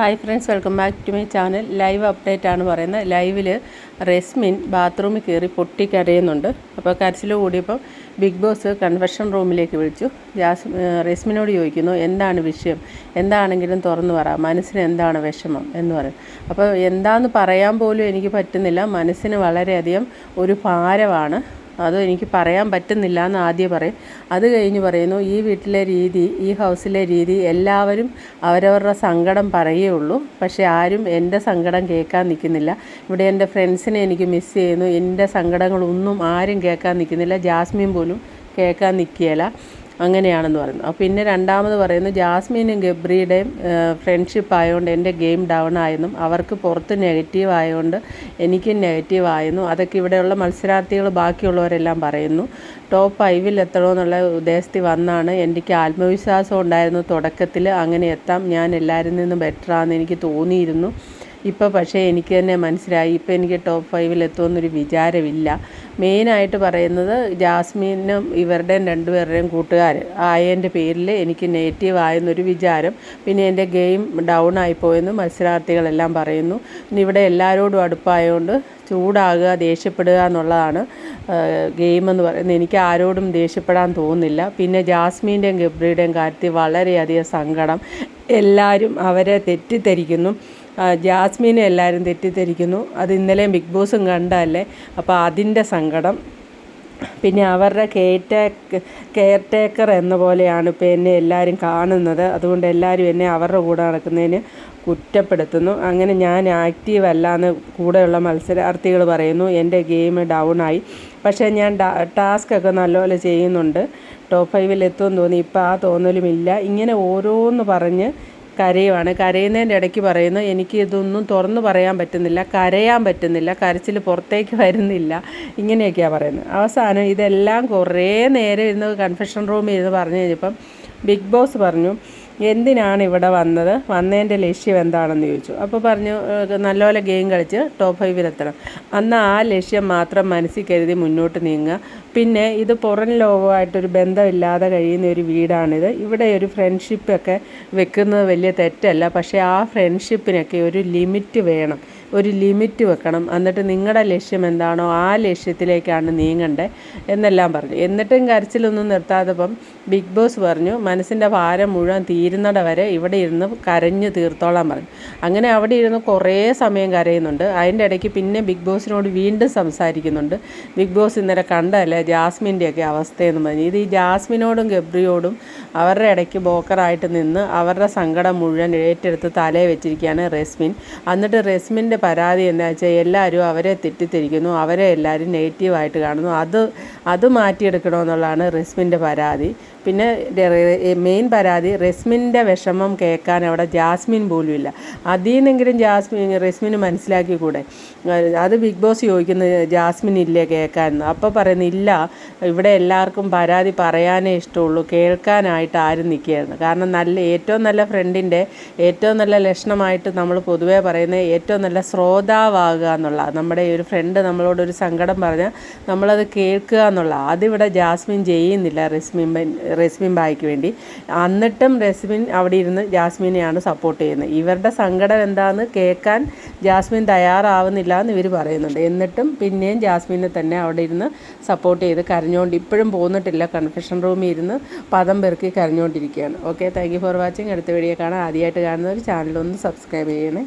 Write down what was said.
Hi friends welcome back to my channel live update ആണ് പറയുന്നത്. ലൈവിൽ റെസ്മിൻ ബാത്റൂമിൽ കയറി പൊട്ടി കരയുന്നുണ്ട്. അപ്പോൾ കരച്ചിൽ കൂടിയപ്പം ബിഗ് ബോസ് കൺവെർഷൻ റൂമിലേക്ക് വിളിച്ചു. ജാസ് റെസ്മിനോട് ചോദിക്കുന്നു എന്താണ് വിഷയം? എന്താണെങ്കിലും തുറന്നു പറ. മനസ്സിന് എന്താണ് വിഷമം? എന്ന് പറയും. അപ്പോൾ എന്താണെന്ന് പറയാൻ പോലും എനിക്ക് പറ്റുന്നില്ല. മനസ്സിന് വളരെയധികം ഒരു ഭാരമാണ്. അത് എനിക്ക് പറയാൻ പറ്റുന്നില്ല എന്ന് ആദ്യം പറയും. അത് കഴിഞ്ഞ് പറയുന്നു ഈ വീട്ടിലെ രീതി ഈ ഹൗസിലെ രീതി എല്ലാവരും അവരവരുടെ സങ്കടം പറയുകയുള്ളൂ പക്ഷേ ആരും എന്റെ സങ്കടം കേൾക്കാൻ നിൽക്കുന്നില്ല. ഇവിടെ എന്റെ ഫ്രണ്ട്സിനെ എനിക്ക് മിസ് ചെയ്യുന്നു. എന്റെ സങ്കടങ്ങളൊന്നും ആരും കേൾക്കാൻ നിൽക്കുന്നില്ല. ജാസ്മിൻ പോലും കേൾക്കാൻ നിൽക്കുകയില്ല. അങ്ങനെയാണെന്ന് പറയുന്നു. പിന്നെ രണ്ടാമത് പറയുന്നു ജാസ്മിനും ഗബ്രിയുടെയും ഫ്രണ്ട്ഷിപ്പ് ആയതുകൊണ്ട് എന്റെ ഗെയിം ഡൗൺ ആയെന്നും അവർക്ക് പുറത്ത് നെഗറ്റീവ് ആയതുകൊണ്ട് എനിക്കും നെഗറ്റീവ് ആയെന്നു അതൊക്കെ ഇവിടെയുള്ള മത്സരാർത്ഥികൾ ബാക്കിയുള്ളവരെല്ലാം പറയുന്നു. ടോപ്പ് ഫൈവിൽ എത്തണമെന്നുള്ള ഉദ്ദേശത്തിൽ വന്നാണ് എനിക്ക് ആത്മവിശ്വാസം ഉണ്ടായിരുന്നു തുടക്കത്തിൽ അങ്ങനെ എത്താം. ഞാൻ എല്ലാവരിൽ നിന്നും ബെറ്ററാണെന്ന് എനിക്ക് തോന്നിയിരുന്നു. ഇപ്പോൾ പക്ഷേ എനിക്ക് തന്നെ മനസ്സിലായി. ഇപ്പോൾ എനിക്ക് ടോപ്പ് ഫൈവിൽ എത്തുമെന്നൊരു വിചാരമില്ല. മെയിനായിട്ട് പറയുന്നത് ജാസ്മിനും ഇവരുടെയും രണ്ടുപേരുടെയും കൂട്ടുകാർ ആയതിന്റെ പേരിൽ എനിക്ക് നെഗറ്റീവ് ആയെന്നൊരു വിചാരം. പിന്നെ എന്റെ ഗെയിം ഡൗൺ ആയിപ്പോയെന്ന് മത്സരാർത്ഥികളെല്ലാം പറയുന്നു. പിന്നെ ഇവിടെ എല്ലാവരോടും അടുപ്പായതുകൊണ്ട് ചൂടാകുക ദേഷ്യപ്പെടുക എന്നുള്ളതാണ് ഗെയിം എന്ന് പറയുന്നത്. എനിക്ക് ആരോടും ദേഷ്യപ്പെടാൻ തോന്നുന്നില്ല. പിന്നെ ജാസ്മീന്റെയും ഗബ്രിയുടെയും കാര്യത്തിൽ വളരെയധികം സങ്കടം. എല്ലാവരും അവരെ തെറ്റിദ്ധരിക്കുന്നു. ജാസ്മീനെ എല്ലാവരും തെറ്റിദ്ധരിക്കുന്നു. അത് ഇന്നലെയും ബിഗ് ബോസും കണ്ടതല്ലേ? അപ്പോൾ അതിന്റെ സങ്കടം. പിന്നെ അവരുടെ കെയർടേക്ക് കെയർ ടേക്കർ എന്ന പോലെയാണ് ഇപ്പോൾ എന്നെ എല്ലാവരും കാണുന്നത്. അതുകൊണ്ട് എല്ലാവരും എന്നെ അവരുടെ കൂടെ നടക്കുന്നതിന് കുറ്റപ്പെടുത്തുന്നു. അങ്ങനെ ഞാൻ ആക്റ്റീവ് അല്ല എന്ന് കൂടെയുള്ള മത്സരാർത്ഥികൾ പറയുന്നു എന്റെ ഗെയിം ഡൗൺ ആയി. പക്ഷേ ഞാൻ ടാസ്ക് ഒക്കെ നല്ലപോലെ ചെയ്യുന്നുണ്ട്. ടോപ്പ് ഫൈവിൽ എത്തുമെന്ന് തോന്നി. ഇപ്പോൾ ആ തോന്നലുമില്ല ഇങ്ങനെ ഓരോന്ന് പറഞ്ഞ് കരയുവാണ്. കരയുന്നതിന്റെ ഇടയ്ക്ക് പറയുന്നു എനിക്ക് ഇതൊന്നും തുറന്നു പറയാൻ പറ്റുന്നില്ല കരയാൻ പറ്റുന്നില്ല കരച്ചിൽ പുറത്തേക്ക് വരുന്നില്ല. ഇങ്ങനെയൊക്കെയാണ് പറയുന്നത്. അവസാനം ഇതെല്ലാം കുറേ നേരം ഇരുന്ന് കൺഫെഷൻ റൂമിൽ ഇരുന്ന് പറഞ്ഞു കഴിഞ്ഞപ്പം ബിഗ് ബോസ് പറഞ്ഞു എന്തിനാണ് ഇവിടെ വന്നത്? വന്നതിന്റെ ലക്ഷ്യം എന്താണെന്ന് ചോദിച്ചു. അപ്പോൾ പറഞ്ഞു നല്ലപോലെ ഗെയിം കളിച്ച് ടോപ്പ് ഫൈവിലെത്തണം അന്ന് ആ ലക്ഷ്യം മാത്രം മനസ്സിൽ കരുതി മുന്നോട്ട് നീങ്ങുക. പിന്നെ ഇത് പുറം ലോകമായിട്ടൊരു ബന്ധമില്ലാതെ കഴിയുന്ന ഒരു വീടാണിത്. ഇവിടെ ഒരു ഫ്രണ്ട്ഷിപ്പൊക്കെ വെക്കുന്നത് വലിയ തെറ്റല്ല. പക്ഷേ ആ ഫ്രണ്ട്ഷിപ്പിനൊക്കെ ഒരു ലിമിറ്റ് വേണം. ഒരു ലിമിറ്റ് വെക്കണം. എന്നിട്ട് നിങ്ങളുടെ ലക്ഷ്യം എന്താണോ ആ ലക്ഷ്യത്തിലേക്കാണ് നീങ്ങണ്ടേ എന്നെല്ലാം പറഞ്ഞു. എന്നിട്ടും കരച്ചിലൊന്നും നിർത്താതപ്പം ബിഗ് ബോസ് പറഞ്ഞു മനസ്സിന്റെ ഭാരം മുഴുവൻ തീരുന്നിട വരെ ഇവിടെ ഇരുന്ന് കരഞ്ഞു തീർത്തോളാൻ പറഞ്ഞു. അങ്ങനെ അവിടെ ഇരുന്ന് കുറേ സമയം കരയുന്നുണ്ട്. അതിന്റെ ഇടയ്ക്ക് പിന്നെ ബിഗ് ബോസിനോട് വീണ്ടും സംസാരിക്കുന്നുണ്ട്. ബിഗ് ബോസ് ഇന്നലെ കണ്ടല്ലേ ജാസ്മിന്റെയൊക്കെ അവസ്ഥയെന്ന് പറഞ്ഞു. ഇത് ഈ ജാസ്മിനോടും ഗബ്രിയോടും അവരുടെ ഇടയ്ക്ക് ബോക്കറായിട്ട് നിന്ന് അവരുടെ സങ്കടം മുഴുവൻ ഏറ്റെടുത്ത് തലയെ വെച്ചിരിക്കുകയാണ് റെസ്മിൻ. എന്നിട്ട് റെസ്മിന്റെ പരാതി എന്താ വെച്ചാൽ എല്ലാവരും അവരെ തെറ്റിദ്ധരിക്കുന്നു അവരെ എല്ലാവരും നെഗറ്റീവായിട്ട് കാണുന്നു. അത് അത് മാറ്റിയെടുക്കണമെന്നുള്ളതാണ് റിസ്മിന്റെ പരാതി. പിന്നെ മെയിൻ പരാതി റെസ്മിന്റെ വിഷമം കേൾക്കാൻ അവിടെ ജാസ്മിൻ പോലും ഇല്ല. അതിൽ നിന്നെങ്കിലും ജാസ്മിൻ റെസ്മിന് മനസ്സിലാക്കിക്കൂടെ അത് ബിഗ് ബോസ് ചോദിക്കുന്ന ജാസ്മിൻ ഇല്ലേ കേൾക്കാൻ? അപ്പോൾ പറയുന്നില്ല ഇവിടെ എല്ലാവർക്കും പരാതി പറയാനേ ഇഷ്ടമുള്ളൂ. കേൾക്കാനായിട്ട് ആരും നിൽക്കുകയായിരുന്നു. കാരണം നല്ല ഏറ്റവും നല്ല ഫ്രണ്ടിന്റെ ഏറ്റവും നല്ല ലക്ഷണമായിട്ട് നമ്മൾ പൊതുവേ പറയുന്നത് ഏറ്റവും നല്ല ശ്രോതാവാകുക എന്നുള്ള നമ്മുടെ ഒരു ഫ്രണ്ട് നമ്മളോട് നമ്മളോടൊരു സങ്കടം പറഞ്ഞാൽ നമ്മളത് കേൾക്കുക എന്നുള്ള. അതിവിടെ ജാസ്മിൻ ചെയ്യുന്നില്ല റെസ്മിൻ റെസ്മിൻ ബായിക്ക് വേണ്ടി. എന്നിട്ടും റെസ്മിൻ അവിടെ ഇരുന്ന് ജാസ്മിനെയാണ് സപ്പോർട്ട് ചെയ്യുന്നത്. ഇവരുടെ സങ്കടം എന്താണെന്ന് കേൾക്കാൻ ജാസ്മിൻ തയ്യാറാവുന്നില്ല എന്ന് ഇവർ പറയുന്നുണ്ട്. എന്നിട്ടും പിന്നെയും ജാസ്മിനെ തന്നെ അവിടെ ഇരുന്ന് സപ്പോർട്ട് ചെയ്ത് കരഞ്ഞുകൊണ്ട് ഇപ്പോഴും പോന്നിട്ടില്ല. കൺഫെഷൻ റൂമിൽ ഇരുന്ന് പദം പെറുക്കി കരഞ്ഞുകൊണ്ടിരിക്കുകയാണ് okay thank you for watching അടുത്ത വീഡിയോ കാണാൻ ആദ്യമായിട്ട് കാണുന്നവർ ചാനലൊന്ന് സബ്സ്ക്രൈബ് ചെയ്യണേ.